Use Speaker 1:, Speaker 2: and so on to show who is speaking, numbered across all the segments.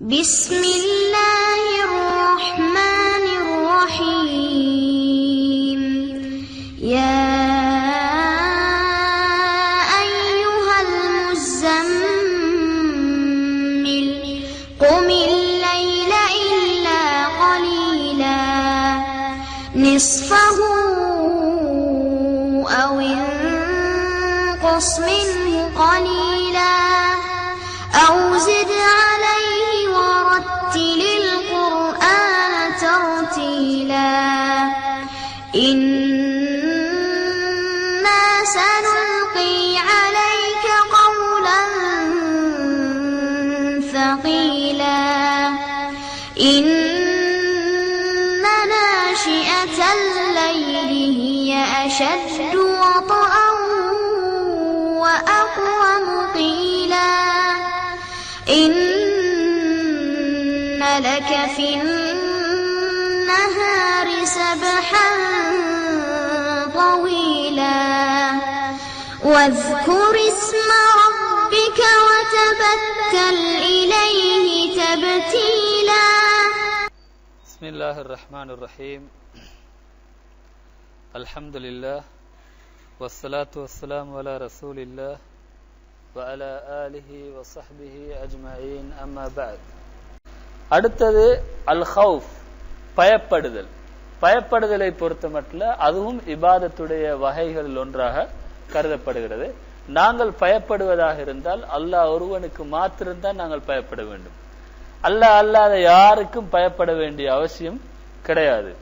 Speaker 1: بسم الله الرحمن إن ناشئة الليل هي أشد
Speaker 2: الله الرحمن الرحيم الحمد لله والصلاة والسلام على رسول الله وعلى آله وصحبه أجمعين أما بعد அடுத்தது அல் ஹவுஃப் பயப்படுதல் பயப்படுதலை பொறுத்த மட்டும் அதுவும் இபாதத்துடைய வகைகளில் ஒன்றாக கருதப்படுகிறது நாங்கள் பயப்படுவதாக இருந்தால் அல்லாஹ் ஒருவனுக்கு மாத்திரம்தான் நாங்கள் பயப்பட வேண்டும் அல்லாஹ் அல்லாத யாருக்கும் பயப்பட வேண்டிய அவசியம் கிடையாது.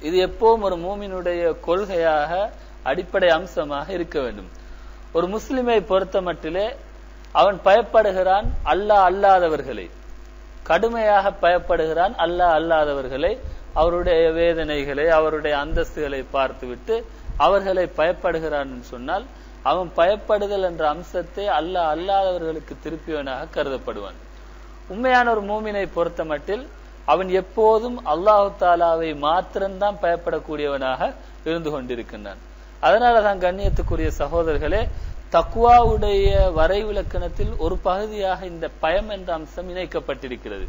Speaker 2: இது எப்பவும் ஒரு மூமினுடைய கொள்கையாக அடிப்படை அம்சமாக இருக்க வேண்டும். ஒரு முஸ்லிமை பொறுத்த மட்டிலே அவன் பயப்படுகிறான் அல்லாஹ் அல்லாதவர்களை. கடுமையாக பயப்படுகிறான் அல்லாஹ் அல்லாதவர்களை. அவருடைய வேதனைகளை அவருடைய அந்தஸ்துகளை பார்த்துவிட்டு அவர்களை பயப்படுகிறான் சொன்னால் அவன் பயப்படுதல் என்ற அம்சத்தை அல்லாஹ் அல்லாதவர்களுக்கு திருப்பியவனாக கருதப்படுவான். உண்மையான ஒரு மூமினை பொறுத்த மட்டில் அவன் எப்போதும் அல்லாஹு தாலாவை மாத்திரம்தான் பயப்படக்கூடியவனாக இருந்து கொண்டிருக்கின்றான். அதனாலதான் கண்ணியத்துக்குரிய சகோதரர்களே தக்குவாவுடைய வரைவிலக்கணத்தில் ஒரு பகுதியாக இந்த பயம் என்ற அம்சம் இணைக்கப்பட்டிருக்கிறது.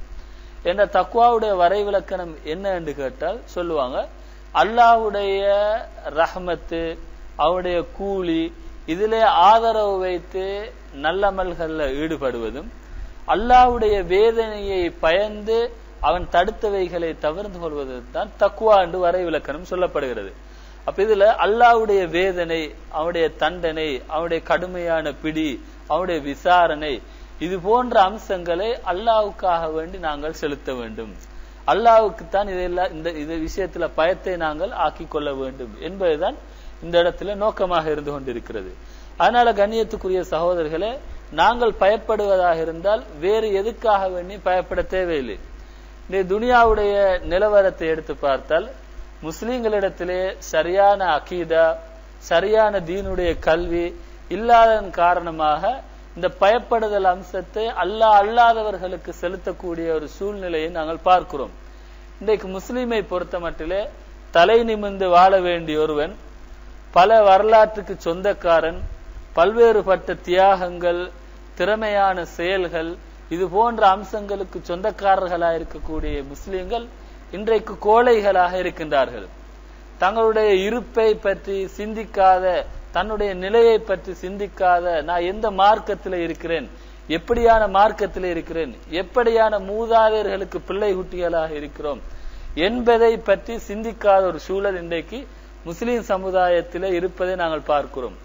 Speaker 2: என்ற தக்குவாவுடைய வரைவிலக்கணம் என்ன என்று கேட்டால் சொல்லுவாங்க அல்லாஹ்வுடைய ரஹமத்து அவருடைய கூலி இதிலே ஆதரவு வைத்து நல்லமல்களில் ஈடுபடுவதும் அல்லாஹ்வுடைய வேதனையை பயந்து அவன் தடுத்தவைகளை தவிர்த்து கொள்வது தான் தக்குவா என்று வரைவிலக்கணம் சொல்லப்படுகிறது. அப்ப இதுல அல்லாவுடைய வேதனை அவனுடைய தண்டனை அவனுடைய கடுமையான பிடி அவனுடைய விசாரணை இது போன்ற அம்சங்களை அல்லாவுக்காக வேண்டி நாங்கள் செலுத்த வேண்டும். அல்லாவுக்கு தான் இதெல்லாம் இந்த இது விஷயத்துல பயத்தை நாங்கள் ஆக்கி கொள்ள வேண்டும் என்பதுதான் இந்த இடத்துல நோக்கமாக இருந்து கொண்டிருக்கிறது. அதனால கண்ணியத்துக்குரிய சகோதரர்களே நாங்கள் பயப்படுவதாக இருந்தால் வேறு எதுக்காக வேண்டி பயப்பட தேவையில்லை. இந்த துனியாவுடைய நிலவரத்தை எடுத்து பார்த்தால் முஸ்லீம்களிடத்திலே சரியான அகீதா சரியான தீனுடைய கல்வி இல்லாததன் காரணமாக இந்த பயப்படுதல் அம்சத்தை அல்லா அல்லாதவர்களுக்கு செலுத்தக்கூடிய ஒரு சூழ்நிலையை நாங்கள் பார்க்கிறோம். இன்றைக்கு முஸ்லீமை பொறுத்த மட்டிலே தலை நிமிர்ந்து வாழ வேண்டிய ஒருவன் பல வரலாற்றுக்கு சொந்தக்காரன் பல்வேறுபட்ட தியாகங்கள் திறமையான செயல்கள் இது போன்ற அம்சங்களுக்கு சொந்தக்காரர்களாக இருக்கக்கூடிய முஸ்லிம்கள் இன்றைக்கு கோழைகளாக இருக்கின்றார்கள். தங்களுடைய இருப்பை பற்றி சிந்திக்காத தன்னுடைய நிலையை பற்றி சிந்திக்காத நான் எந்த மார்க்கத்தில் இருக்கிறேன்? எப்படியான மார்க்கத்தில் இருக்கிறேன்? எப்படியான மூதாதையர்களுக்கு பிள்ளை குட்டிகளாக இருக்கிறோம்? என்பதை பற்றி சிந்திக்காத ஒரு சூழல் இன்றைக்கு முஸ்லிம் சமுதாயத்தில் இருப்பதை நாங்கள் பார்க்கிறோம்.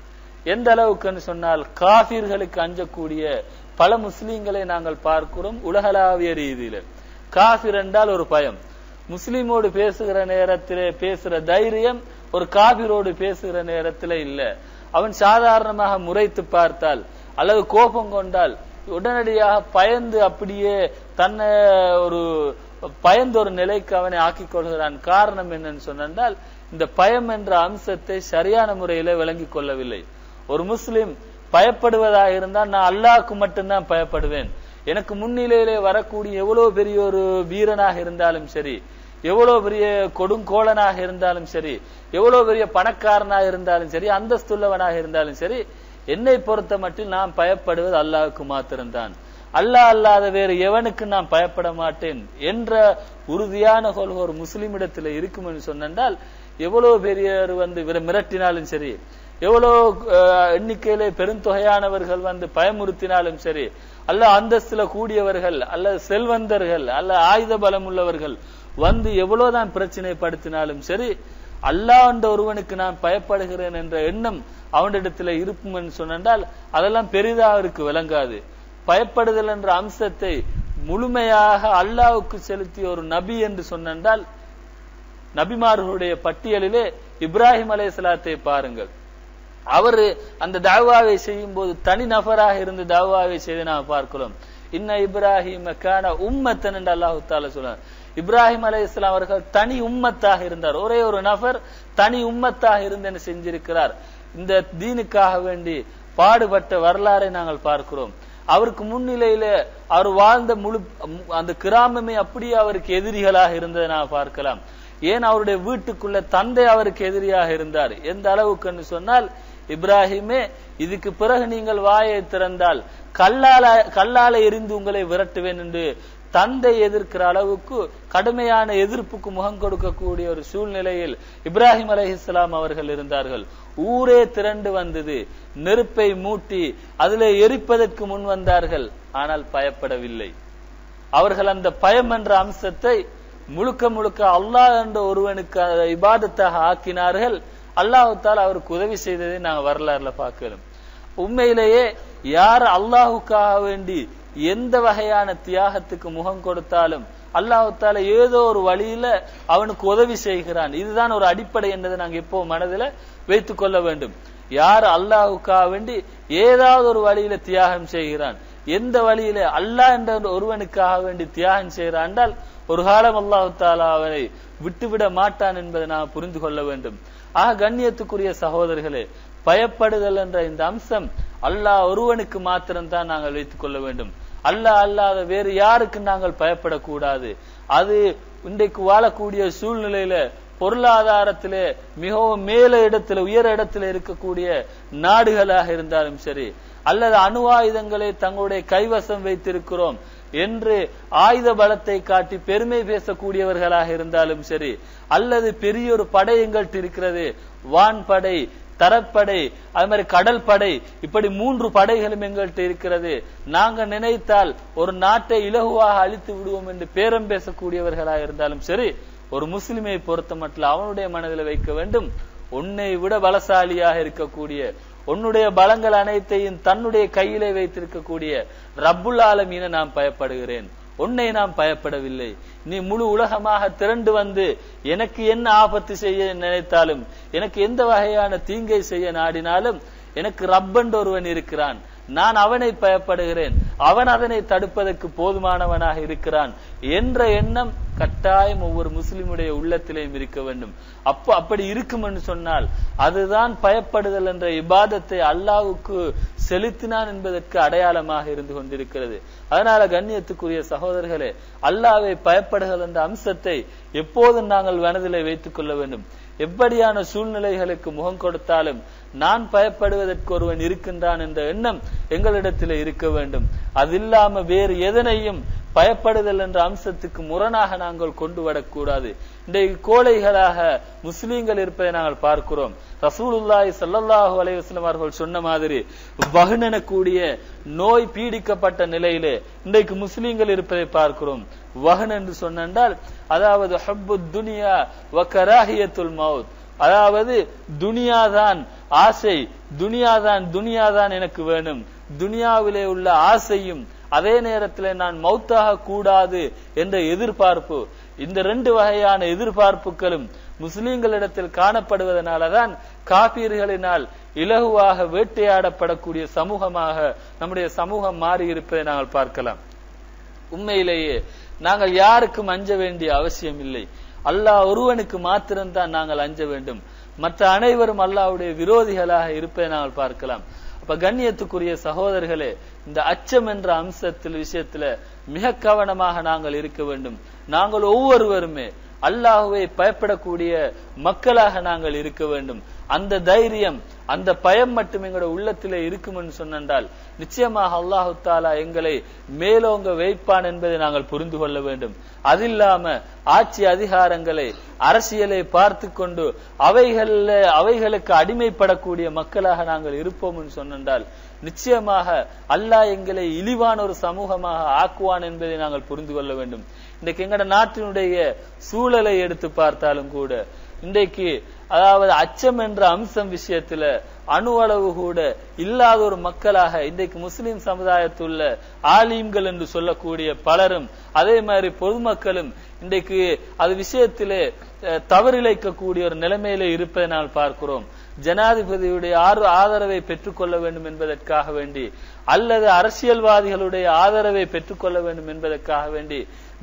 Speaker 2: எந்த அளவுக்குன்னு சொன்னால் காபிர்களுக்கு அஞ்சக்கூடிய பல முஸ்லிம்களை நாங்கள் பார்க்கிறோம் உலகளாவிய ரீதியில. காபிர் என்றால் ஒரு பயம். முஸ்லிமோடு பேசுகிற நேரத்திலே பேசுற தைரியம் ஒரு காபிரோடு பேசுகிற நேரத்திலே இல்ல. அவன் சாதாரணமாக முறைத்து பார்த்தால் அல்லது கோபம் கொண்டால் உடனடியாக பயந்து அப்படியே தன்னை ஒரு பயந்த ஒரு நிலைக்கு அவனை ஆக்கிக் கொள்கிறான். காரணம் என்னன்னு சொன்னால் இந்த பயம் என்ற அம்சத்தை சரியான முறையில விளங்கிக் கொள்ளவில்லை. ஒரு முஸ்லிம் பயப்படுவதாக இருந்தால் நான் அல்லாஹ்க்கு மட்டும்தான் பயப்படுவேன். எனக்கு முன்னிலையிலே வரக்கூடிய எவ்வளவு பெரிய ஒரு வீரனாக இருந்தாலும் சரி எவ்வளவு பெரிய கொடுங்கோலனாக இருந்தாலும் சரி எவ்வளவு பெரிய பணக்காரனாக இருந்தாலும் சரி அந்தஸ்துள்ளவனாக இருந்தாலும் சரி என்னை பொறுத்த மட்டில் நான் பயப்படுவது அல்லாவுக்கு மாத்திரம்தான். அல்லாஹ் அல்லாத வேறு எவனுக்கு நான் பயப்பட மாட்டேன் என்ற உறுதியான கொள்கை ஒரு முஸ்லிமிடத்துல இருக்கும்னு சொன்னால் எவ்வளவு பெரியவர் வந்து மிரட்டினாலும் சரி எவ்வளவு எண்ணிக்கையிலே பெருந்தொகையானவர்கள் வந்து பயமுறுத்தினாலும் சரி அல்ல அந்தஸ்துல கூடியவர்கள் அல்ல செல்வந்தர்கள் அல்ல ஆயுத பலம் உள்ளவர்கள் வந்து எவ்வளவுதான் பிரச்சனைப்படுத்தினாலும் சரி அல்லாஹ் என்ற ஒருவனுக்கு நான் பயப்படுகிறேன் என்ற எண்ணம் அவனிடத்துல இருக்கும் சொன்னால் அதெல்லாம் பெரிதா அவருக்கு விளங்காது. பயப்படுதல் என்ற அம்சத்தை முழுமையாக அல்லாவுக்கு செலுத்திய ஒரு நபி என்று சொன்னால் நபிமார்களுடைய பட்டியலிலே இப்ராஹிம் அலைஹிஸ்ஸலாத்தை பாருங்கள். அவரு அந்த தாவாவை செய்யும் போது தனி நபராக இருந்து தாவாவை செய்து நாம் பார்க்கிறோம் இன்ன இப்ராஹிம் கான உம்மத்தன் என்று அல்லாஹு தால சொல்றார் இப்ராஹிம் அலை இஸ்லாம் அவர்கள் தனி உம்மத்தாக இருந்தார். ஒரே ஒரு நபர் தனி உம்மத்தாக இருந்து என்ன செஞ்சிருக்கிறார். இந்த தீனுக்காக வேண்டி பாடுபட்ட வரலாறை நாங்கள் பார்க்கிறோம். அவருக்கு முன்னிலையில அவர் வாழ்ந்த முழு அந்த கிராமமே அப்படியே அவருக்கு எதிரிகளாக இருந்ததை நான் பார்க்கலாம். ஏன் அவருடைய வீட்டுக்குள்ள தந்தை அவருக்கு எதிரியாக இருந்தார்? எந்த அளவுக்குன்னு சொன்னால் இப்ராஹிமே இதுக்கு பிறகு நீங்கள் வாயை திறந்தால் கல்லால கல்லால எரிந்து உங்களை விரட்டுவேன் என்று தந்தை எதிர்க்கிற அளவுக்கு கடுமையான எதிர்ப்புக்கு முகம் கொடுக்கக்கூடிய ஒரு சூழ்நிலையில் இப்ராஹிம் அலைஹிஸ்ஸலாம் அவர்கள் இருந்தார்கள். ஊரே திரண்டு வந்தது. நெருப்பை மூட்டி அதிலே எரிப்பதற்கு முன் வந்தார்கள். ஆனால் பயப்படவில்லை. அவர்கள் அந்த பயம் என்ற அம்சத்தை முழுக்க முழுக்க அல்லாஹ் என்ற ஒருவனுக்கு இபாதத்தாக ஆக்கினார்கள். அல்லாஹுத்தால் அவருக்கு உதவி செய்ததை நாங்கள் வரலாறுல பார்க்கலாம் உண்மையிலேயே யார் அல்லாஹுக்காக வேண்டி எந்த வகையான தியாகத்துக்கு முகம் கொடுத்தாலும் அல்லாஹுத்தால ஏதோ ஒரு வழியில அவனுக்கு உதவி செய்கிறான். இதுதான் ஒரு அடிப்படை என்பதை நாங்கள் இப்போ மனதில் வைத்து கொள்ள வேண்டும். யார் அல்லாஹுக்காக வேண்டி ஏதாவது ஒரு வழியில தியாகம் செய்கிறான். எந்த வழியில அல்லாஹ் என்ற ஒருவனுக்காக வேண்டி தியாகம் செய்கிறான் என்றால் ஒரு காலம் அல்லாஹு தாலா அவனை விட்டுவிட மாட்டான் என்பதை நாம் புரிந்து கொள்ள வேண்டும். ஆக கண்ணியத்துக்குரிய சகோதரர்களே பயப்படுதல் என்ற இந்த அம்சம் அல்லாஹ் ஒருவனுக்கு மாத்திரம்தான் நாங்கள் வைத்துக் கொள்ள வேண்டும். அல்லாஹ் அல்லாத வேறு யாருக்கு நாங்கள் பயப்படக்கூடாது. அது இன்றைக்கு வாழக்கூடிய சூழ்நிலையில பொருளாதாரத்திலே மிகவும் மேல இடத்துல உயர இடத்துல இருக்கக்கூடிய நாடுகளாக இருந்தாலும் சரி அல்லது அணு ஆயுதங்களை தங்களுடைய கைவசம் வைத்திருக்கிறோம் என்று ஆயுத பலத்தை காட்டி பெருமை பேசக்கூடியவர்களாக இருந்தாலும் சரி அல்லது பெரிய ஒரு படை எங்கள்கிட்ட இருக்கிறது வான்படை தரப்படை அது மாதிரி கடல் படை இப்படி மூன்று படைகளும் எங்கள்கிட்ட இருக்கிறது. நாங்க நினைத்தால் ஒரு நாட்டை இலகுவாக அழித்து விடுவோம் என்று பேரம் பேசக்கூடியவர்களாக இருந்தாலும் சரி ஒரு முஸ்லிமை பொறுத்த மட்டும் அவனுடைய மனதில் வைக்க வேண்டும். உன்னை விட பலசாலியாக இருக்கக்கூடிய உன்னுடைய பலங்கள் அனைத்தையும் தன்னுடைய கையிலே வைத்திருக்கக்கூடிய ரப்புல் ஆலமீன நான் பயப்படுகிறேன். உன்னை நாம் பயப்படவில்லை. நீ முழு உலகமாக திரண்டு வந்து எனக்கு என்ன ஆபத்து செய்ய நினைத்தாலும் எனக்கு எந்த வகையான தீங்கை செய்ய நாடினாலும் எனக்கு ரப்பண்ட் ஒருவன் இருக்கிறான். நான் அவனை பயப்படுகிறேன். அவன் அதனை தடுப்பதற்கு போதுமானவனாக இருக்கிறான். என்ற எண்ணம் கட்டாயம் ஒவ்வொரு முஸ்லிமுடைய உள்ளத்திலேயும் இருக்க வேண்டும். அப்போ அப்படி இருக்கும் என்று சொன்னால் அதுதான் பயப்படுதல் என்ற இபாதத்தை அல்லாவுக்கு செலுத்தினான் என்பதற்கு அடையாளமாக இருந்து கொண்டிருக்கிறது. அதனால கண்ணியத்துக்குரிய சகோதரர்களே அல்லாவை பயப்படுதல் என்ற அம்சத்தை எப்போதும் நாங்கள் மனதிலே வைத்துக் கொள்ள வேண்டும். எப்படியான சூழ்நிலைகளுக்கு முகம் கொடுத்தாலும் நான் பயப்படுவதற்கு ஒருவன் இருக்கின்றான் என்ற எண்ணம் எங்களிடத்தில் இருக்க வேண்டும். அது இல்லாம வேறு எதனையும் பயப்படுதல் என்ற அம்சத்துக்கு முரணாக நாங்கள் கொண்டு வரக்கூடாது. இன்றைக்கு கோழைகளாக முஸ்லீம்கள் இருப்பதை நாங்கள் பார்க்கிறோம். ரசூலுல்லாய் சல்லல்லாஹு அலைஹி அவர்கள் சொன்ன மாதிரி வஹன் எனக்கூடிய நோய் பீடிக்கப்பட்ட நிலையிலே இன்றைக்கு முஸ்லீம்கள் இருப்பதை பார்க்கிறோம். வகன் என்று சொன்னால் அதாவது ஹப்பு துனியா வ மவுத் அதாவது துனியாதான் ஆசை துனியாதான் துனியாதான் எனக்கு வேணும். துனியாவிலே உள்ள ஆசையும் அதே நேரத்தில் நான் மௌத்தாக கூடாது என்ற எதிர்பார்ப்பு இந்த ரெண்டு வகையான எதிர்பார்ப்புகளும் முஸ்லிம்களிடத்தில் காணப்படுவதனாலதான் காபீர்களினால் இலகுவாக வேட்டையாடப்படக்கூடிய சமூகமாக நம்முடைய சமூகம் மாறி இருப்பதை நாங்கள் பார்க்கலாம். உண்மையிலேயே நாங்கள் யாருக்கும் அஞ்ச வேண்டிய அவசியம் இல்லை. அல்லாஹ் ஒருவனுக்கு மாத்திரம்தான் நாங்கள் அஞ்ச வேண்டும். மற்ற அனைவரும் அல்லாஹ்வுடைய விரோதிகளாக இருப்பதை நாங்கள் பார்க்கலாம். அப்ப கண்ணியத்துக்குரிய சகோதரர்களே இந்த அச்சம் என்ற அம்சத்தில் விஷயத்துல மிக கவனமாக நாங்கள் இருக்க வேண்டும். நாங்கள் ஒவ்வொருவருமே அல்லாஹுவை பயப்படக்கூடிய மக்களாக நாங்கள் இருக்க வேண்டும். அந்த தைரியம் அந்த பயம் மட்டும் எங்களோட உள்ளத்திலே இருக்கும்னு சொன்னால் நிச்சயமாக அல்லாஹு தாலா எங்களை மேலோங்க வைப்பான் என்பதை நாங்கள் புரிந்து கொள்ள வேண்டும். அதில்லாம ஆட்சி அதிகாரங்களை அரசியலை பார்த்து கொண்டு அவைகள்ல அவைகளுக்கு அடிமைப்படக்கூடிய மக்களாக நாங்கள் இருப்போம் என்று சொன்னால் நிச்சயமாக அல்லாஹ் எங்களை இழிவான ஒரு சமூகமாக ஆக்குவான் என்பதை நாங்கள் புரிந்து கொள்ள வேண்டும். இன்றைக்கு எங்கட நாட்டினுடைய சூழலை எடுத்து பார்த்தாலும் கூட இன்றைக்கு அதாவது அச்சம் என்ற அம்சம் விஷயத்துல அணு அளவு கூட இல்லாத ஒரு மக்களாக இன்றைக்கு முஸ்லிம் சமுதாயத்துள்ள ஆலீம்கள் என்று சொல்லக்கூடிய பலரும் அதே மாதிரி பொதுமக்களும் இன்றைக்கு அது விஷயத்திலே தவறிழைக்கக்கூடிய ஒரு நிலைமையில இருப்பதை நான் பார்க்கிறோம். ஜனாதிபதியுடைய ஆறு- ஆதரவை பெற்றுக்கொள்ள வேண்டும் என்பதற்காக வேண்டி அல்லது அரசியல்வாதிகளுடைய ஆதரவை பெற்றுக்கொள்ள வேண்டும் என்பதற்காக வேண்டி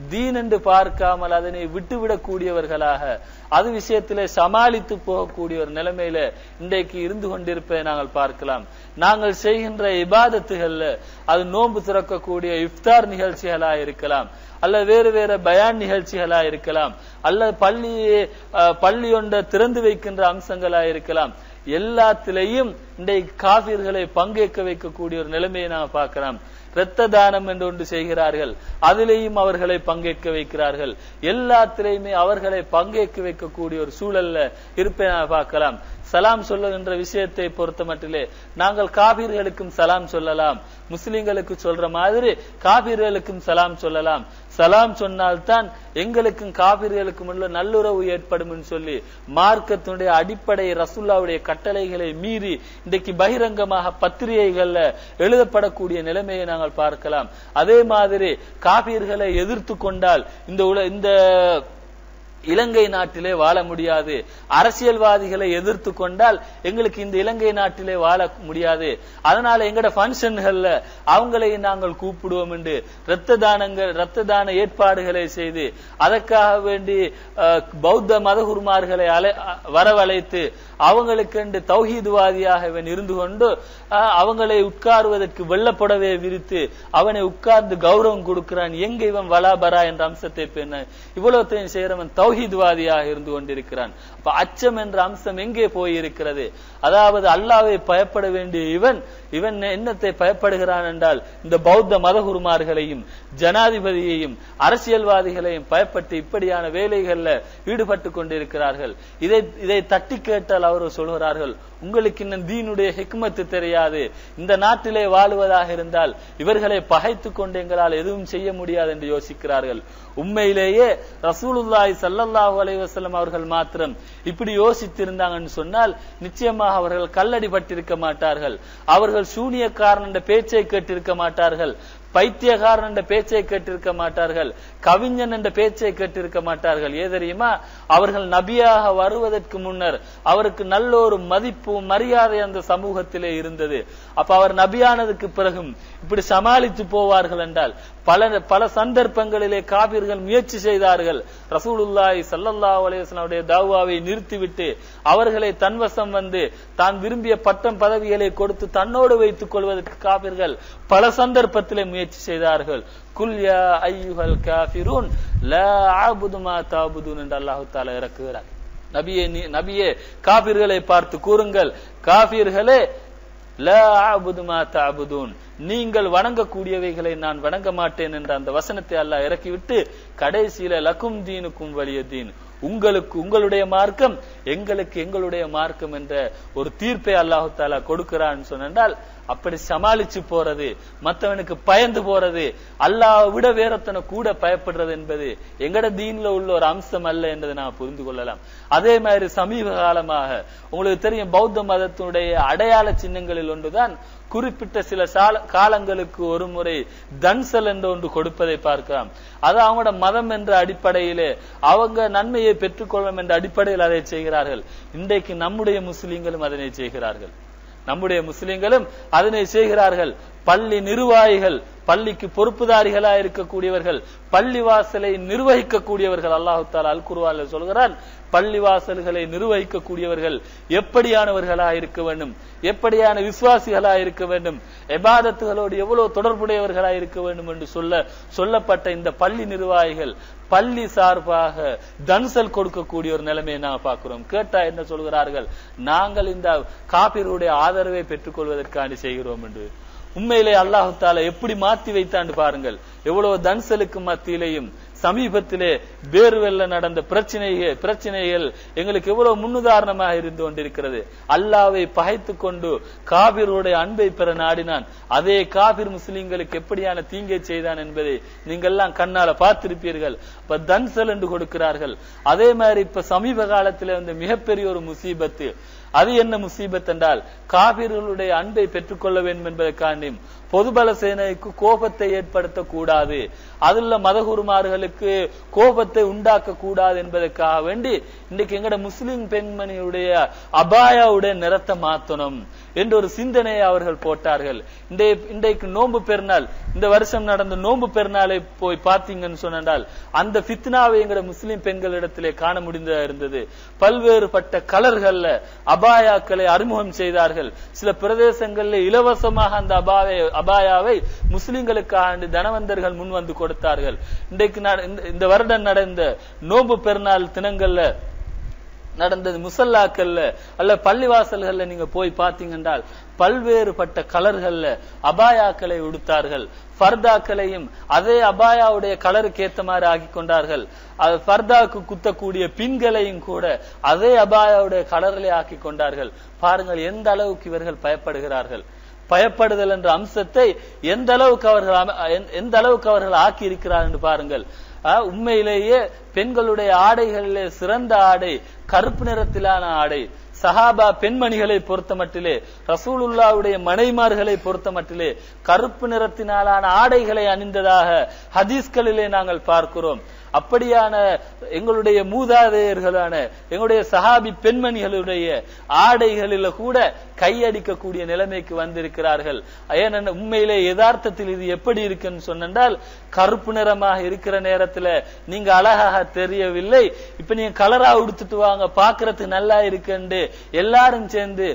Speaker 2: தீன் என்று பார்க்காமல் அதனை விட்டுவிடக்கூடியவர்களாக அது விஷயத்திலே சமாளித்து போகக்கூடிய ஒரு நிலைமையில இன்றைக்கு இருந்து கொண்டிருப்பதை நாங்கள் பார்க்கலாம். நாங்கள் செய்கின்ற இபாதத்துகள்ல அது நோன்பு திறக்கக்கூடிய இஃப்தார் நிகழ்ச்சிகளா இருக்கலாம் அல்லது வேறு வேறு பயான் நிகழ்ச்சிகளா இருக்கலாம் அல்லது பள்ளியை அஹ், பள்ளி ஒன்றை திறந்து வைக்கின்ற அம்சங்களா இருக்கலாம். எல்லாத்திலையும் இன்றைக்கு காபிர்களை பங்கேற்க வைக்கக்கூடிய ஒரு நிலைமையை நாம் பார்க்கலாம். இரத்த தானம் என்று ஒன்று செய்கிறார்கள். அதிலேயும் அவர்களை பங்கேற்க வைக்கிறார்கள். எல்லாத்திலையுமே அவர்களை பங்கேற்க வைக்கக்கூடிய ஒரு சூழல்ல இருப்பேன் பார்க்கலாம். சலாம் சொல்லுகின்ற விஷயத்தை பொறுத்த மட்டிலே நாங்கள் காபீர்களுக்கும் சலாம் சொல்லலாம். முஸ்லிம்களுக்கு சொல்ற மாதிரி காபீர்களுக்கும் சலாம் சொல்லலாம். சலாம் சொன்னால்தான் எங்களுக்கும் காபீர்களுக்கும் உள்ள நல்லுறவு ஏற்படும் சொல்லி மார்க்கத்தினுடைய அடிப்படை ரசுல்லாவுடைய கட்டளைகளை மீறி இன்றைக்கு பகிரங்கமாக பத்திரிகைகள்ல எழுதப்படக்கூடிய நிலைமையை நாங்கள் பார்க்கலாம். அதே மாதிரி காபீர்களை எதிர்த்து கொண்டால் இந்த உல இந்த இலங்கை நாட்டிலே வாழ முடியாது. அரசியல்வாதிகளை எதிர்த்து கொண்டால் எங்களுக்கு இந்த இலங்கை நாட்டிலே வாழ முடியாது. அதனால எங்கட பங்கன்கள்ல அவங்களை நாங்கள் கூப்பிடுவோம் என்று இரத்த தானங்கள் இரத்த தான ஏற்பாடுகளை செய்து அதற்காக வேண்டி பௌத்த மதகுருமார்களை அலை வரவழைத்து அவங்களுக்கு என்று தௌஹீதுவாதியாக இவன் இருந்து கொண்டு அவங்களை உட்காருவதற்கு வெள்ளப்படவே விரித்து அவனை உட்கார்ந்து கௌரவம் கொடுக்கிறான். எங்க இவன் வலாபரா என்ற அம்சத்தை பெண்ண இவ்வளவுத்தையும் செய்யறவன் தௌஹீத்வாதியாக இருந்து கொண்டிருக்கிறான். இப்ப அச்சம் என்ற அம்சம் எங்கே போயிருக்கிறது? அதாவது அல்லாவை பயப்பட வேண்டிய இவன் இவன் என்னத்தை பயப்படுகிறான் என்றால் இந்த பௌத்த மதகுருமார்களையும் ஜனாதிபதியையும் அரசியல்வாதிகளையும் பயப்பட்டு இப்படியான வேலைகள்ல ஈடுபட்டு கொண்டிருக்கிறார்கள். இதை இதை தட்டி கேட்டால் அவர்கள் சொல்கிறார்கள் உங்களுக்கு இன்னும் தீனுடைய ஹிக்மத்து தெரியாது. இந்த நாட்டிலே வாழுவதாக இருந்தால் இவர்களை பகைத்து கொண்டு எங்களால் எதுவும் செய்ய முடியாது என்று யோசிக்கிறார்கள். உண்மையிலேயே ரசூலுல்லாய் சல்லல்லாஹு அலைவசல்லம் அவர்கள் மாத்திரம் இப்படி யோசித்திருந்தாங்கன்னு சொன்னால் நிச்சயமாக அவர்கள் கல்லடிபட்டிருக்க மாட்டார்கள். அவர்கள் சூனியக்காரன் என்ற பேச்சை கேட்டிருக்க மாட்டார்கள். பைத்தியகாரன் என்ற பேச்சை கேட்டிருக்க மாட்டார்கள். கவிஞன் என்ற பேச்சை கேட்டிருக்க மாட்டார்கள். ஏ தெரியுமா? அவர்கள் நபியாக வருவதற்கு முன்னர் அவருக்கு நல்ல ஒரு மதிப்பு மரியாதை அந்த சமூகத்திலே இருந்தது. அப்ப அவர் நபியானதுக்கு பிறகும் இப்படி சமாளித்து போவார்கள் என்றால் பல பல சந்தர்ப்பங்களிலே காபிர்கள் முயற்சி செய்தார்கள். ரசூலுல்லாய் சல்லல்லா அலைஹி தாவாவை நிறுத்திவிட்டு அவர்களை தன்வசம் வந்து தான் விரும்பிய பட்டம் பதவிகளை கொடுத்து தன்னோடு வைத்துக் கொள்வதற்கு காபிர்கள் பல சந்தர்ப்பத்திலே முயற்சி முயற்சி செய்தார்கள். குல்யா ஐயுஹல் காஃபிரூன் லா அஅபுது மா என்று அல்லாஹு தாலா இறக்குகிறார். நபியே நபியே காபிர்களை பார்த்து கூறுங்கள். காபிர்களே லா அஅபுது நீங்கள் வணங்கக்கூடியவைகளை நான் வணங்க மாட்டேன் என்ற அந்த வசனத்தை அல்லாஹ் இறக்கிவிட்டு கடைசியில லக்கும் தீனுக்கும் வலிய தீன் உங்களுக்கு உங்களுடைய மார்க்கம் எங்களுக்கு எங்களுடைய மார்க்கம் என்ற ஒரு தீர்ப்பை அல்லாஹு தாலா கொடுக்கிறான்னு சொன்னால் அப்படி சமாளிச்சு போறது மத்தவனுக்கு பயந்து போறது அல்லாஹ் விட வேறத்தனை கூட பயப்படுறது என்பது எங்கட தீன்ல உள்ள ஒரு அம்சம் அல்ல என்பதை நான் புரிந்து கொள்ளலாம். அதே மாதிரி சமீப காலமாக உங்களுக்கு தெரியும் பௌத்த மதத்தினுடைய அடையாள சின்னங்களில் ஒன்றுதான் குறிப்பிட்ட சில சால- காலங்களுக்கு ஒரு முறை தன்சல் என்ற ஒன்று கொடுப்பதை பார்க்கலாம். அது அவங்களோட மதம் என்ற அடிப்படையிலே அவங்க நன்மையை பெற்றுக்கொள்ளும் என்ற அடிப்படையில் அதை செய்கிறார்கள். இன்றைக்கு நம்முடைய முஸ்லிம்களும் அதனை செய்கிறார்கள். நம்முடைய முஸ்லிம்களும் அதனை செய்கிறார்கள். பள்ளி நிர்வாகிகள் பள்ளிக்கு பொறுப்புதாரிகளா இருக்கக்கூடியவர்கள் பள்ளிவாசலை நிர்வகிக்கக்கூடியவர்கள் அல்லாஹு தாலா அல் குருவால சொல்கிறான் பள்ளிவாசல்களை நிர்வகிக்கக்கூடியவர்கள் எப்படியானவர்களா இருக்க வேண்டும்? எப்படியான விசுவாசிகளா இருக்க வேண்டும்? எபாதத்துகளோடு எவ்வளவு தொடர்புடையவர்களா இருக்க வேண்டும் என்று சொல்ல சொல்லப்பட்ட இந்த பள்ளி நிர்வாகிகள் பள்ளி சார்பாக தன்சல் கொடுக்கக்கூடிய ஒரு நிலைமையை நான் பார்க்கிறோம். கேட்டா என்ன சொல்கிறார்கள்? நாங்கள் இந்த காப்பீருடைய ஆதரவை பெற்றுக்கொள்வதற்காண்டி செய்கிறோம் என்று. உண்மையிலே அல்லாஹு தாலா எப்படி மாத்தி வைத்தாண்டு பாருங்கள். எவ்வளவு தன்சலுக்கு மத்தியிலேயும் சமீபத்திலே பேர்வெல்ல நடந்த பிரச்சனைகள் பிரச்சனைகள் எங்களுக்கு எவ்வளவு முன்னுதாரணமாக இருந்து கொண்டிருக்கிறது. அல்லாவை பகைத்து கொண்டு காபிர்களுடைய அன்பை பெற நாடினான். அதே காபிர் முஸ்லிம்களுக்கு எப்படியான தீங்கை செய்தான் என்பதை நீங்கள்லாம் கண்ணால பார்த்திருப்பீர்கள். இப்ப தன்சல் என்று கொடுக்கிறார்கள். அதே மாதிரி இப்ப சமீப காலத்தில் வந்து மிகப்பெரிய ஒரு முசீபத்து அது என்ன முசீபத் என்றால் காபிர்களுடைய அன்பை பெற்றுக்கொள்ள வேண்டும் என்பதற்காண்டி பொதுபல சேனைக்கு கோபத்தை ஏற்படுத்த கூடாது அதுல மதகுருமார்களுக்கு கோபத்தை உண்டாக்க கூடாது என்பதற்காக வேண்டி இன்னைக்கு எங்கட முஸ்லிம் பெண்மணியுடைய அபாயாவுடைய நிறத்தை மாத்தணும் என்ற ஒரு சிந்தனையை அவர்கள் போட்டார்கள். இன்றைக்கு நோன்பு பெருநாள் இந்த வருஷம் நடந்த நோன்பு பெருநாளை போய் பார்த்தீங்கன்னு சொன்னால் அந்த பித்னாவை எங்கட முஸ்லிம் பெண்களிடத்திலே காண முடிந்ததா இருந்தது. பல்வேறுபட்ட கலர்கள்ல அபாயாக்களை அறிமுகம் செய்தார்கள். சில பிரதேசங்கள்ல இலவசமாக அந்த அபாய அபாயாவை முஸ்லிம்களுக்காக தனவந்தர்கள் முன் வந்து கொடுத்தார்கள். இன்றைக்கு இந்த- வருடம் நடந்த நோன்பு பெருநாள் தினங்கள்ல நடந்தது முசல்லாக்கள்ல அல்ல பள்ளிவாசல்கள்ல நீங்க போய் பாத்தீங்கன்றால் பல்வேறுபட்ட கலர்கள்ல அபாயாக்களை உடுத்தார்கள். ஃபர்தாக்களையும் அதே அபாயாவுடைய கலருக்கு ஏத்த மாதிரி ஆக்கி கொண்டார்கள். அது ஃபர்தாக்கு குத்தக்கூடிய பின்களையும் கூட அதே அபாயாவுடைய கலர்களை ஆக்கி கொண்டார்கள். பாருங்கள் எந்த அளவுக்கு இவர்கள் பயப்படுகிறார்கள். பயப்படுதல் என்ற அம்சத்தை எந்த அளவுக்கு அவர்கள் எந்த- அளவுக்கு அவர்கள் ஆக்கி இருக்கிறார் என்று பாருங்கள். உண்மையிலேயே பெண்களுடைய ஆடைகளிலே சிறந்த ஆடை கருப்பு நிறத்திலான ஆடை சஹாபா பெண்மணிகளை பொறுத்த மட்டிலே ரசூலுல்லாவுடைய மனைமார்களை பொறுத்த மட்டிலே கருப்பு நிறத்தினாலான ஆடைகளை அணிந்ததாக ஹதீஸ்களிலே நாங்கள் பார்க்கிறோம். அப்படியான எங்களுடைய மூதாதையர்களான எங்களுடைய சஹாபி பெண்மணிகளுடைய ஆடைகளில கூட கையடிக்கக்கூடிய நிலைமைக்கு வந்திருக்கிறார்கள். ஏன் உண்மையிலே யதார்த்தத்தில் இது எப்படி இருக்குன்னு சொன்னால் கருப்பு நிறமாக இருக்கிற நேரத்துல நீங்க அழகாக தெரியவில்லை. இப்ப நீங்க கலரா உடுத்துட்டு வாங்க பாக்குறதுக்கு நல்லா இருக்குன்னு எல்லாரும் சேர்ந்து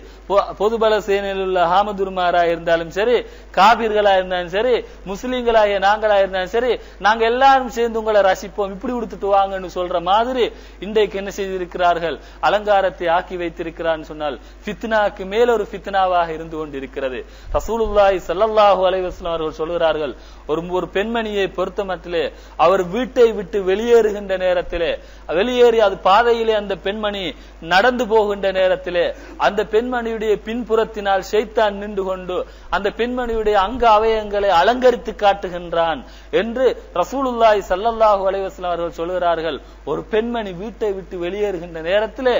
Speaker 2: பொதுபல சேனையில் உள்ள ஹாமதுர்மாரா இருந்தாலும் சரி காபீர்களா இருந்தாலும் சரி முஸ்லீம்களாகிய நாங்களா இருந்தாலும் சரி நாங்க எல்லாரும் சேர்ந்து உங்களை ரசிப்போம். இப்படி உடுத்துட்டு வாங்கன்னு சொல்ற மாதிரி இன்றைக்கு என்ன செய்திருக்கிறார்கள்? அலங்காரத்தை ஆக்கி வைத்திருக்கிறான்னு சொன்னால் பித்னாக்கு மேல் ஒரு ஃபித்னாவாக இருந்து கொண்டிருக்கிறது. ரசூலுல்லாஹி சல்லல்லாஹு அலைஹி அவர்கள் சொல்கிறார்கள் ஒரு ஒரு பெண்மணியை பொறுத்தமட்டிலே அவர் வீட்டை விட்டு வெளியேறுகின்ற நேரத்திலே வெளியேறி அது பாதையிலே அந்த பெண்மணி நடந்து போகின்ற நேரத்திலே அந்த பெண்மணியுடைய பின்புறத்தினால் ஷைத்தான் நின்று கொண்டு அந்த பெண்மணியுடைய அங்க அவயங்களை அலங்கரித்து காட்டுகின்றான் என்று ரசூலுல்லாய் சல்லல்லாஹு அலைவாஸ்லாம் அவர்கள் சொல்கிறார்கள். ஒரு பெண்மணி வீட்டை விட்டு வெளியேறுகின்ற நேரத்தில்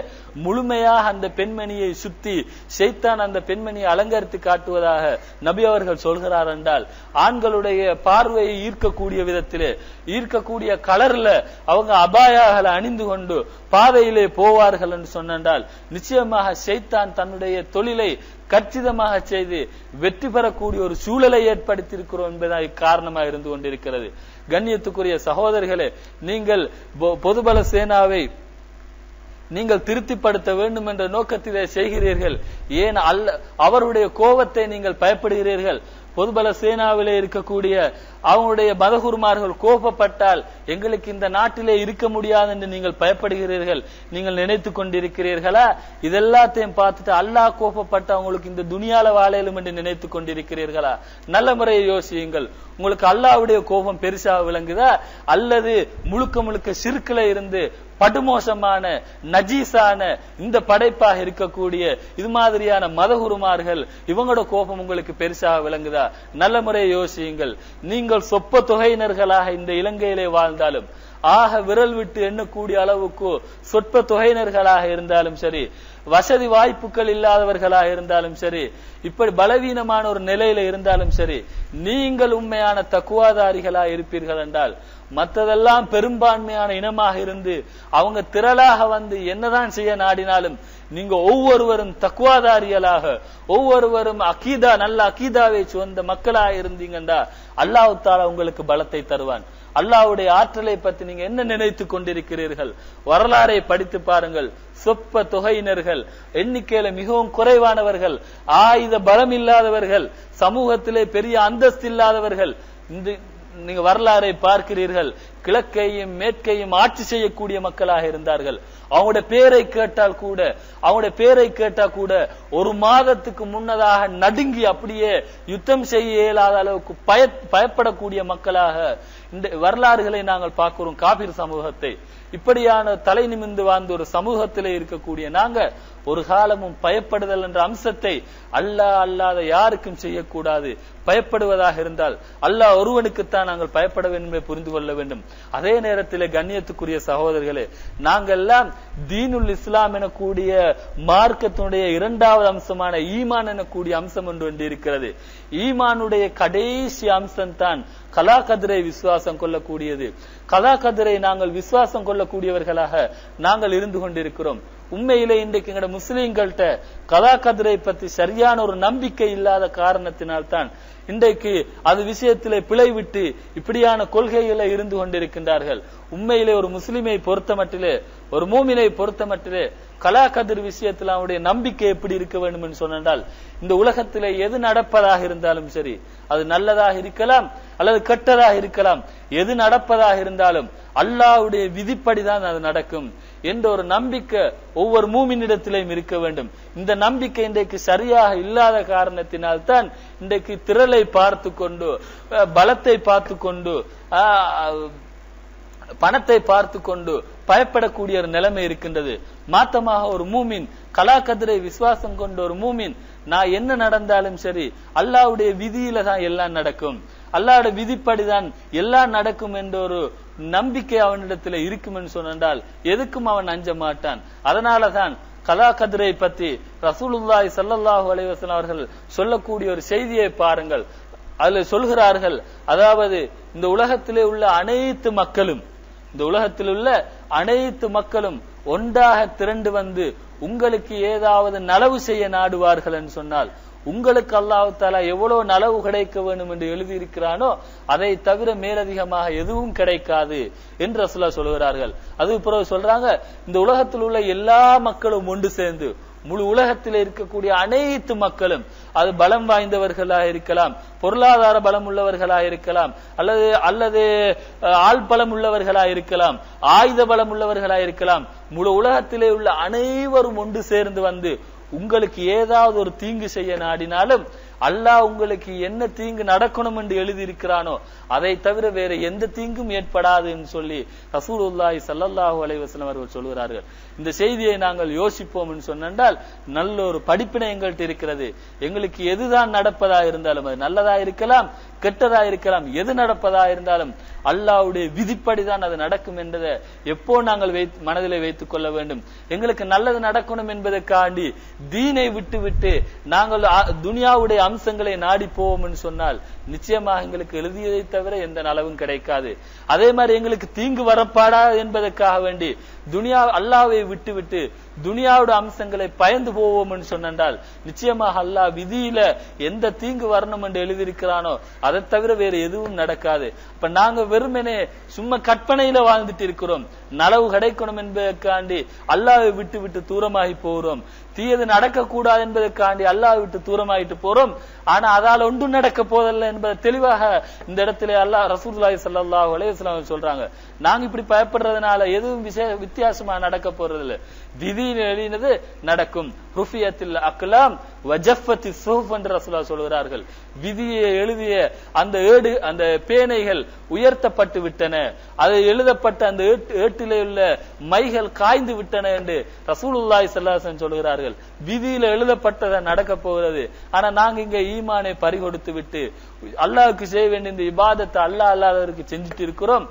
Speaker 2: முழுமையாக அந்த பெண்மணியை சுத்தி செய்தான் அந்த பெண்மணியை அலங்கரித்து காட்டுவதாக நபி அவர்கள் சொல்கிறார் என்றால் ஆண்களுடைய பார்வையை ஈர்க்கக்கூடிய விதத்திலே ஈர்க்கக்கூடிய கலர்ல அவங்க அபாயாகளை அணிந்து கொண்டு பாதையிலே போவார்கள் என்று சொன்னால் நிச்சயமாக செய்தான் தன்னுடைய தொழிலை கச்சிதமாக செய்து வெற்றி பெறக்கூடிய ஒரு சூழலை ஏற்படுத்தியிருக்கிறோம் என்பதாக காரணமாக இருந்து கொண்டிருக்கிறது. கண்ணியத்துக்குரிய சகோதரர்களே நீங்கள் பொ- பொதுபல சேனாவை நீங்கள் திருப்திப்படுத்த வேண்டும் என்ற நோக்கத்திலே செய்கிறீர்கள். ஏன் அல்ல அவருடைய கோபத்தை நீங்கள் பயப்படுகிறீர்கள். பொதுபல சேனாவிலே இருக்கக்கூடிய அவங்களுடைய மதகுருமார்கள் கோபப்பட்டால் எங்களுக்கு இந்த நாட்டிலே இருக்க முடியாது என்று நீங்கள் பயப்படுகிறீர்கள் நீங்கள் நினைத்து கொண்டிருக்கிறீர்களா? இதெல்லாத்தையும் பார்த்துட்டு அல்லாஹ் கோபப்பட்டு அவங்களுக்கு இந்த துணியால வாழையிலும் என்று நினைத்து கொண்டிருக்கிறீர்களா? நல்ல முறையை யோசியுங்கள். உங்களுக்கு அல்லாஹ்வுடைய கோபம் பெருசா விளங்குதா? அல்லது முழுக்க முழுக்க சிறுக்கில இருந்து படுமோசமான நஜீஸான இந்த படைப்பாக இருக்கக்கூடிய இது மாதிரியான மதகுருமார்கள் இவங்களோட கோபம் உங்களுக்கு பெருசாக விளங்குதா? நல்ல முறையை யோசியுங்கள். நீங்கள் சொப்ப தொகையினர்களாக இந்த இலங்கையிலே வாழ்ந்தாலும் ஆக விரல் விட்டு எண்ணக்கூடிய அளவுக்கு சொற்ப தொகையினர்களாக இருந்தாலும் சரி வசதி வாய்ப்புகள் இல்லாதவர்களாக இருந்தாலும் சரி இப்படி பலவீனமான ஒரு நிலையில இருந்தாலும் சரி நீங்கள் உண்மையான தக்குவாதாரிகளா இருப்பீர்கள் என்றால் மற்றதெல்லாம் பெரும்பான்மையான இனமாக இருந்து அவங்க திரளாக வந்து என்னதான் செய்ய நாடினாலும் நீங்க ஒவ்வொருவரும் தக்குவாதாரியலாக ஒவ்வொருவரும் அகீதா நல்ல அகீதாவை சுவந்த மக்களாக இருந்தீங்கண்டா அல்லாஹ் தாலா உங்களுக்கு பலத்தை தருவான். அல்லாவுடைய ஆற்றலை பத்தி நீங்க என்ன நினைத்து கொண்டிருக்கிறீர்கள்? வரலாறை படித்து பாருங்கள். சொப்ப தொகையினர்கள் எண்ணிக்கையில மிகவும் குறைவானவர்கள் ஆயுத பலம் இல்லாதவர்கள் சமூகத்திலே பெரிய அந்தஸ்து இல்லாதவர்கள் இந்த நீங்க வரலாறை பார்க்கிறீர்கள். கிழக்கையும் மேற்கையும் ஆட்சி செய்யக்கூடிய மக்களாக இருந்தார்கள். அவங்களுடைய பேரை கேட்டால் கூட அவங்களுடைய பேரை கேட்டா கூட ஒரு மாதத்துக்கு முன்னதாக நடுங்கி அப்படியே யுத்தம் செய்ய இயலாத அளவுக்கு பய பயப்படக்கூடிய மக்களாக இந்த வரலாறுகளை நாங்கள் பார்க்கிறோம். காபிர் சமூகத்தை. இப்படியான தலை நிமிர்ந்து வாழ்ந்த ஒரு சமூகத்திலே இருக்கக்கூடிய நாங்க ஒரு காலமும் பயப்படுதல் என்ற அம்சத்தை அல்லாஹ் அல்லாத யாருக்கும் செய்யக்கூடாது. பயப்படுவதாக இருந்தால் அல்லாஹ் ஒருவனுக்குத்தான் நாங்கள் பயப்பட வேண்டும் புரிந்து கொள்ள வேண்டும். அதே நேரத்திலே கண்ணியத்துக்குரிய சகோதரர்களே நாங்கள் எல்லாம் தீனுல் இஸ்லாம் எனக்கூடிய மார்க்கத்தினுடைய இரண்டாவது அம்சமான ஈமான் எனக்கூடிய அம்சம் ஒன்று ஒன்று இருக்கிறது. ஈமானுடைய கடைசி அம்சம் தான் கலாகதிரை விசுவாசம் கொள்ளக்கூடியது. கலாகதிரை நாங்கள் விசுவாசம் கொள்ளக்கூடியவர்களாக நாங்கள் இருந்து கொண்டிருக்கிறோம். உண்மையிலே இன்றைக்கு எங்கட முஸ்லீம்கள்ட்ட கலாகதிரை பத்தி சரியான ஒரு நம்பிக்கை இல்லாத காரணத்தினால்தான் இன்றைக்கு அது விஷயத்திலே பிழை விட்டு இப்படியான கொள்கைகளை இருந்து கொண்டிருக்கின்றார்கள். உண்மையிலே ஒரு முஸ்லிமை பொறுத்த மட்டிலே ஒரு மூமினை பொறுத்த மட்டிலே கலாகதிர் விஷயத்தில் அவனுடைய நம்பிக்கை எப்படி இருக்க வேண்டும் என்று சொன்னால் இந்த உலகத்திலே எது நடப்பதாக இருந்தாலும் சரி அது நல்லதாக இருக்கலாம் அல்லது கெட்டதாக இருக்கலாம் எது நடப்பதாக இருந்தாலும் அல்லாவுடைய விதிப்படிதான் அது நடக்கும். என்ற ஒரு நம்பிக்கை ஒவ்வொரு மூமினிடத்திலையும் இருக்க வேண்டும். இந்த நம்பிக்கை இன்றைக்கு சரியாக இல்லாத காரணத்தினால்தான் இன்றைக்கு திரளை பார்த்து கொண்டு பலத்தை பார்த்து கொண்டு பணத்தை பார்த்து கொண்டு பயப்படக்கூடிய ஒரு நிலைமை இருக்கின்றது. மாத்தமாக ஒரு மூமின் கலாக்கதிரை விசுவாசம் கொண்ட ஒரு மூமின் நான் என்ன நடந்தாலும் சரி அல்லாஹ்வுடைய விதியில தான் எல்லாம் நடக்கும். அல்லாவோட விதிப்படிதான் எல்லாம் நடக்கும் என்ற ஒரு நம்பிக்கை அவனிடத்துல இருக்கும் என்று சொன்னால் எதுக்கும் அவன் அஞ்ச மாட்டான். அதனாலதான் கலாக்கதிரை பத்தி ரசூலுல்லாய் சல்லல்லாஹு அலைவசன் அவர்கள் சொல்லக்கூடிய ஒரு செய்தியை பாருங்கள். அதுல சொல்கிறார்கள் அதாவது இந்த உலகத்திலே உள்ள அனைத்து மக்களும் இந்த உலகத்தில் உள்ள அனைத்து மக்களும் ஒன்றாக திரண்டு வந்து உங்களுக்கு ஏதாவது நலவு செய்ய நாடுவார்கள் என்று சொன்னால் உங்களுக்கு அல்லாஹ் தாலா எவ்வளவு நலவு கிடைக்க வேண்டும் என்று எழுதியிருக்கிறானோ அதை தவிர மேலதிகமாக எதுவும் கிடைக்காது என்று ரசுல்லா சொல்கிறார்கள் அது பிறகு சொல்றாங்க இந்த உலகத்தில் உள்ள எல்லா மக்களும் ஒன்று சேர்ந்து முழு உலகத்தில் இருக்கக்கூடிய அனைத்து மக்களும் அது பலம் வாய்ந்தவர்களாக இருக்கலாம் பொருளாதார பலம் உள்ளவர்களாக இருக்கலாம் அல்லது அல்லது ஆள் பலம் உள்ளவர்களாக இருக்கலாம் ஆயுத பலம் உள்ளவர்களாக இருக்கலாம் முழு உலகத்திலே உள்ள அனைவரும் ஒன்று சேர்ந்து வந்து உங்களுக்கு ஏதாவது ஒரு தீங்கு செய்ய நாடினாலும் அல்லாஹ் உங்களுக்கு என்ன தீங்கு நடக்கணும் என்று எழுதியிருக்கிறானோ அதை தவிர வேற எந்த தீங்கும் ஏற்படாது என்று சொல்லி ரசூல் உல்லாஹி அலைஹி வஸல்லம் அவர்கள் சொல்கிறார்கள் இந்த செய்தியை நாங்கள் யோசிப்போம் என்று சொன்னால் நல்ல ஒரு படிப்பினை எங்கள்கிட்ட இருக்கிறது. எங்களுக்கு எதுதான் நடப்பதா இருந்தாலும் அது நல்லதா இருக்கலாம் கெட்டதா இருக்கலாம் எது நடப்பதா இருந்தாலும் அல்லாஹ்வுடைய விதிப்படிதான் அது நடக்கும் என்பதை எப்போ நாங்கள் மனதில் வைத்துக் கொள்ள வேண்டும். எங்களுக்கு நல்லது நடக்கணும் என்பதற்காண்டி தீனை விட்டு விட்டு நாங்கள் துனியாவுடைய அம்சங்களை நாடி போவோம் என்று சொன்னால் நிச்சயமாக எங்களுக்கு எழுதியதை தவிர எந்த நலவும் கிடைக்காது. அதே மாதிரி எங்களுக்கு தீங்கு வரப்பாடா என்பதற்காக வேண்டி துனியா அல்லாவை விட்டு விட்டு துனியாவோட அம்சங்களை பயந்து போவோம் சொன்னால் நிச்சயமாக அல்லாஹ் விதியில எந்த தீங்கு வரணும் என்று எழுதியிருக்கிறானோ அதை தவிர வேற எதுவும் நடக்காது. இப்ப நாங்க வெறுமனே சும்மா கற்பனையில வாழ்ந்துட்டு இருக்கிறோம். நலவு கிடைக்கணும் என்பதற்காண்டி அல்லாவை விட்டு விட்டு தூரமாகி போகிறோம். தீயது நடக்க கூடாது என்பதற்காண்டி அல்லாஹ் விட்டு தூரமாயிட்டு போறோம். ஆனா அதால ஒன்றும் நடக்க போதல்ல என்பதை தெளிவாக இந்த இடத்துல அல்லாஹ் ரசூல்லாய் சல்லாஹ் அலையம் சொல்றாங்க. நாங்க இப்படி பயப்படுறதுனால எதுவும் விசே வித்தியாசமா நடக்க போறது இல்ல விதியில் எழுதினது நடக்கும். ருஃபியத்தில் அக்லாம் வஜஃபத்தி சுஹுஃப் என்று ரசூலா சொல்கிறார்கள். விதியை எழுதிய அந்த ஏடு அந்த பேனைகள் உயர்த்தப்பட்டு விட்டன. அது எழுதப்பட்ட அந்த ஏட்டிலே உள்ள மைகள் காய்ந்து விட்டன என்று ரசூலுல்லாய் ஸல்லல்லாஹு சொல்கிறார்கள். விதியில எழுதப்பட்டதை நடக்க போகிறது. ஆனா நாங்க இங்க ஈமானை பறிகொடுத்து விட்டு அல்லாவுக்கு செய்ய வேண்டிய இந்த இபாதத்தை அல்லாஹ் அல்லாதவருக்கு செஞ்சுட்டு இருக்கிறோம்.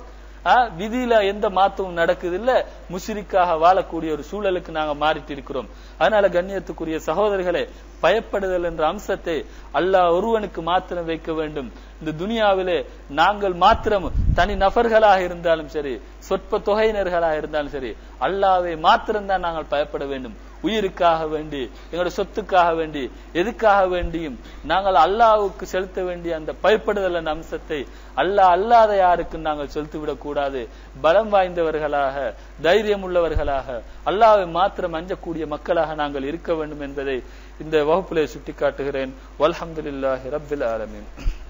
Speaker 2: விதியில எந்த மாற்றமும் நடக்குது இல்ல முஷிரிக்காக வாழக்கூடிய ஒரு சூழலுக்கு நாங்க மாறிட்டு இருக்கிறோம். அதனால கண்ணியத்துக்குரிய சகோதரர்களே பயப்படுதல் என்ற அம்சத்தை அல்லாஹ் ஒருவனுக்கு மாத்திரம் வைக்க வேண்டும். இந்த துனியாவிலே நாங்கள் மாத்திரம் தனி நபர்களாக இருந்தாலும் சரி சொற்ப தொகையினர்களாக இருந்தாலும் சரி அல்லாவை மாத்திரம்தான் நாங்கள் பயப்பட வேண்டும். உயிருக்காக வேண்டி எங்களுடைய சொத்துக்காக வேண்டி எதுக்காக வேண்டியும் நாங்கள் அல்லாவுக்கு செலுத்த வேண்டிய அந்த பயப்படுதல் அந்த அம்சத்தை அல்லாஹ் அல்லாத யாருக்கும் நாங்கள் செலுத்திவிடக் கூடாது. பலம் வாய்ந்தவர்களாக தைரியம் உள்ளவர்களாக அல்லாவை மாத்திரம் அஞ்சக்கூடிய மக்களாக நாங்கள் இருக்க வேண்டும் என்பதை இந்த வகுப்பிலே சுட்டிக்காட்டுகிறேன். வல்ஹம்துல்லாஹி ரப்பில் ஆலமீன்.